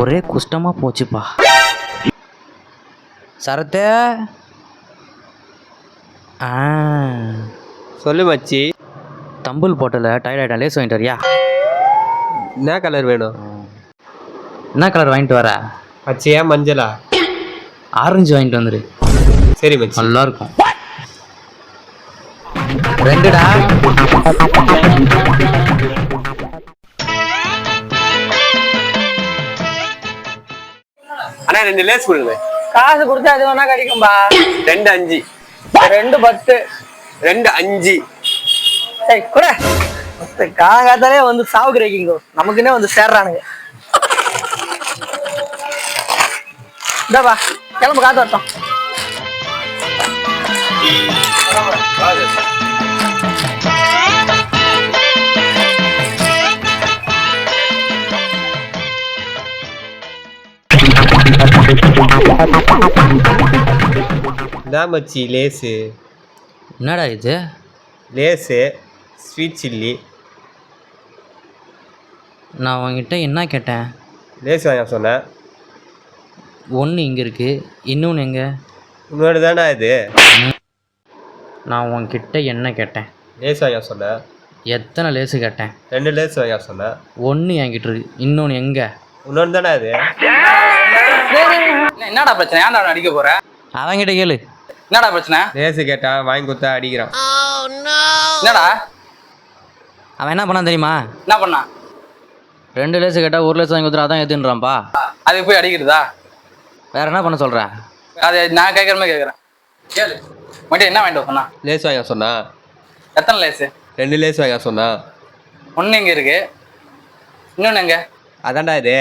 ஒரே குஷ்டமா போச்சுப்பா. சரத்தே. ஆ. சொல்லு மச்சி. தம்புல் போட்டல டயர்ட் ஆகிட்டேன் லேஸ் வாங்கிட்டு வரியா? என்ன கலர் வேணும்? என்ன கலர் வாங்கிட்டு வர? பச்சையா மஞ்சளா? ஆரஞ்சு வாங்கிட்டு வந்துரு. சரி மச்சி. நல்லா இருக்கும் ரெண்டுடா. அண்ணா ரெண்டு லேஸ் கொடுங்க. காசு கொடுத்தா அது வேணா கிடைக்கும்பா. ரெண்டு அஞ்சு. ரெண்டு பத்து. ரெண்டு அஞ்சு. சரி கூட. காலங்காத்தாலே வந்து சாவுக்கு வைக்கிங்கோ நமக்குன்னே வந்து சேர்றானுங்க. இந்தாப்பா கிளம்பு காத்து வரட்டும். மச்சி லேஸு என்னடா இது? Lay's sweet chilli. நான் உன்கிட்ட என்ன கேட்டேன்? லேஸ் வாங்க சொன்னேன். ஒன்று இங்கே இருக்கு இன்னொன்று எங்கே? உன்னோட தானே இது. நான் உன்கிட்ட என்ன கேட்டேன்? லேஸ் வாங்க சொன்னேன். எத்தனை லேஸு கேட்டேன்? ரெண்டு லேஸ் வாங்க சொன்னேன். ஒன்று என்கிட்ட இருக்கு இன்னொன்று எங்கே? இன்னொன்று தானே இது. என்னடா பிரச்சனை? ஏன்டா அடிக்க போற? அவன்கிட்ட கேளு. என்னடா பிரச்சனை? லேஸு கேட்டான் வாங்கி கொடுத்தா அடிக்கிறான். என்னடா? அவன் என்ன பண்ணான் தெரியுமா? என்ன பண்ணா? ரெண்டு லேஸு கேட்டால் ஒரு லேஸ் வாங்கி கொடுத்துரு அதான் எதுன்றான்ப்பா அதுக்கு போய் அடிக்கிறதா? வேற என்ன பண்ண சொல்ற? அது நான் கேட்குற மாதிரி கேட்குறேன். கேளு. மட்டும் என்ன வாங்கிட்டு சொன்னா. லேஸ் வாங்க சொன்னா. எத்தனை லேஸு ரெண்டு லேஸ் வாங்க சொன்னா. ஒன்று எங்க இருக்கு. இன்னொன்று எங்க? அதான்டா இது.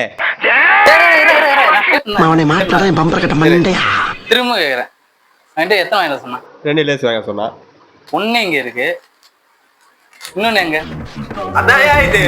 அவனை மாற்றாதான் பம்பர கட்ட மண்டையா திரும்ப கேட்குறேன் என்கிட்ட எத்தனை வாங்கிட்டு வர சொன்னா? ரெண்டு லேஸ் வாங்க சொன்னா. ஒன்று எங்க இருக்கு. இன்னொன்று எங்க? அதான் இது.